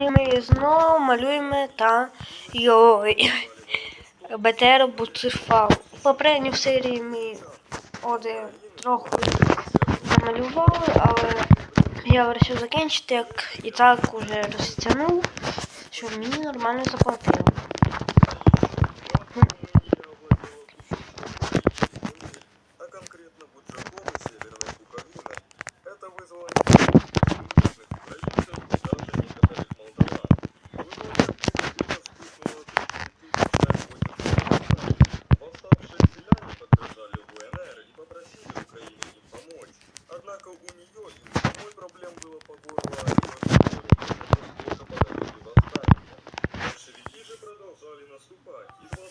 Ми знову малюємо та йой. БТР буцефал. У в серії ми один е, трохи замалювали, але я вирішив закінчити, як і так уже розтягнув, що мені нормально заплатило. ебать.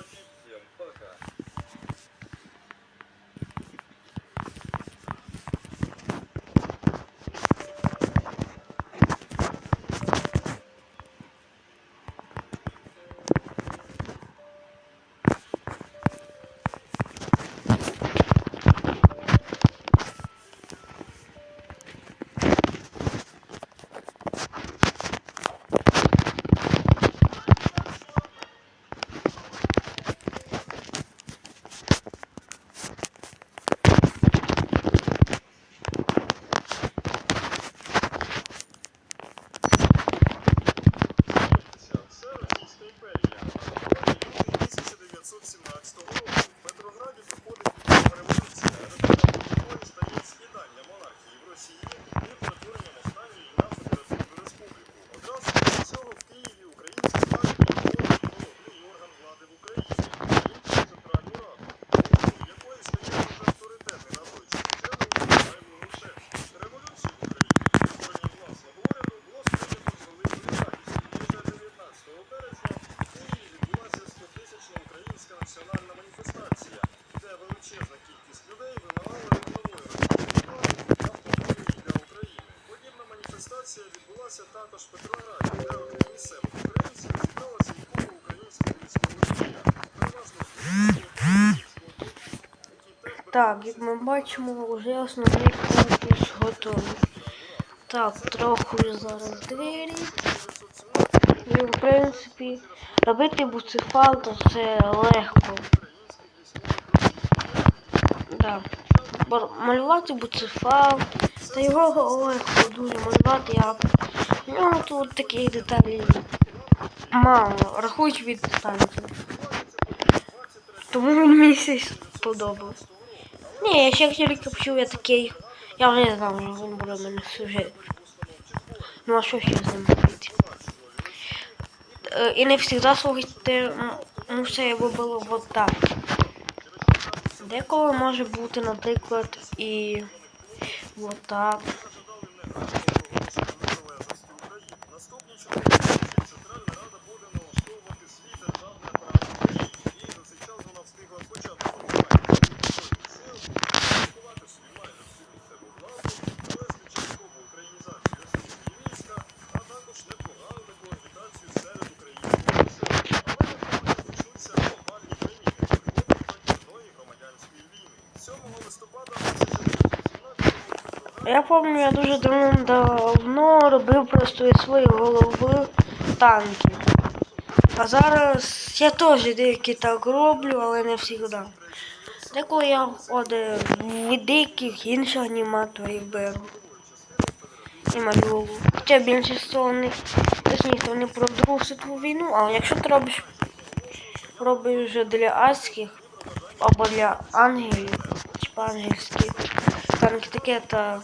noches. Так, як ми бачимо, вже основний корпус готовий. Так, трохи зараз двері. І в принципі робити буцефал то це легко. Так. Малювати буцефал. Та його легко дуже малювати. Я... У нього тут такі деталі мало, рахуючи від танців. Тому мені все сподобалось. Не, я ще хотів копчу, я такий. Я не знаю, що він буде в мене сюжет. Ну а що сейчас з ним И е, І не завжди слухати мусить би было вот так. Деколи може бути, наприклад, і от так. Пам'ятаю, я дуже давно робив просто із своєї голови танки. А зараз я теж деякі так роблю, але не завжди. Деколи я от, від деяких інших аніматорів беру. І малюю. Хоча більшість вони точніше вони про Другу світову війну, але якщо ти робиш, робиш вже для адських або для ангелів, типа ангельських, танки таке, то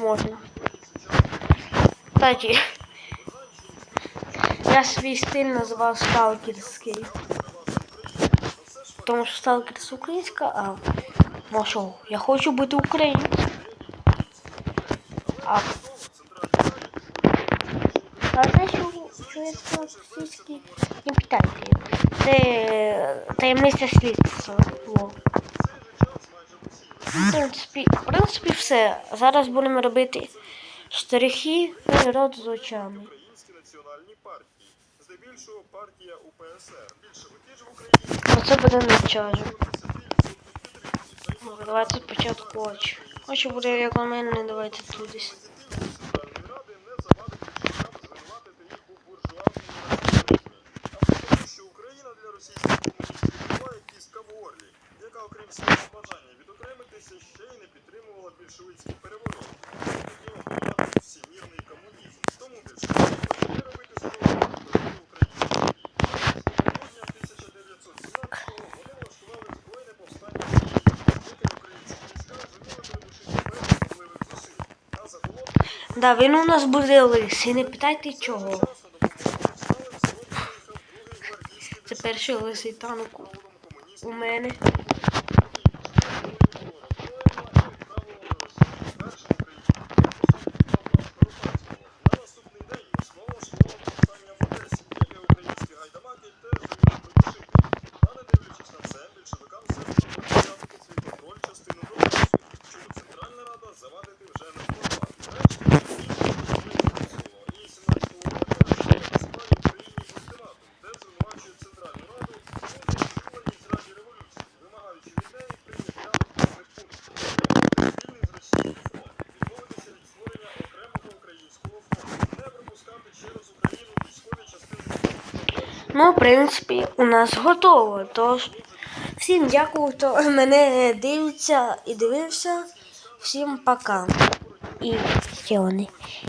можна. Кстати, я свій стиль назвав сталкерський. Тому що сталкер це українська, а ну я хочу бути українцем. А, а те, що, я сказав не питайте. Це таємниця слідства. Принципі, все. Зараз будемо робити штрихи і з очами. Оце буде на чажу. 10% підтримки. Давайте спочатку очі. Очі буде як у мене, давайте тут десь. Да, він у нас буде лис, і не питайте чого. Це перший лисий танок у мене. Ну, в принципі, у нас готово. Тож, всім дякую, хто мене дивиться і дивився. Всім пока. І ще.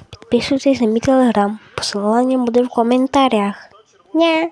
Підписуйтесь на мій телеграм. Посилання буде в коментарях. Ня.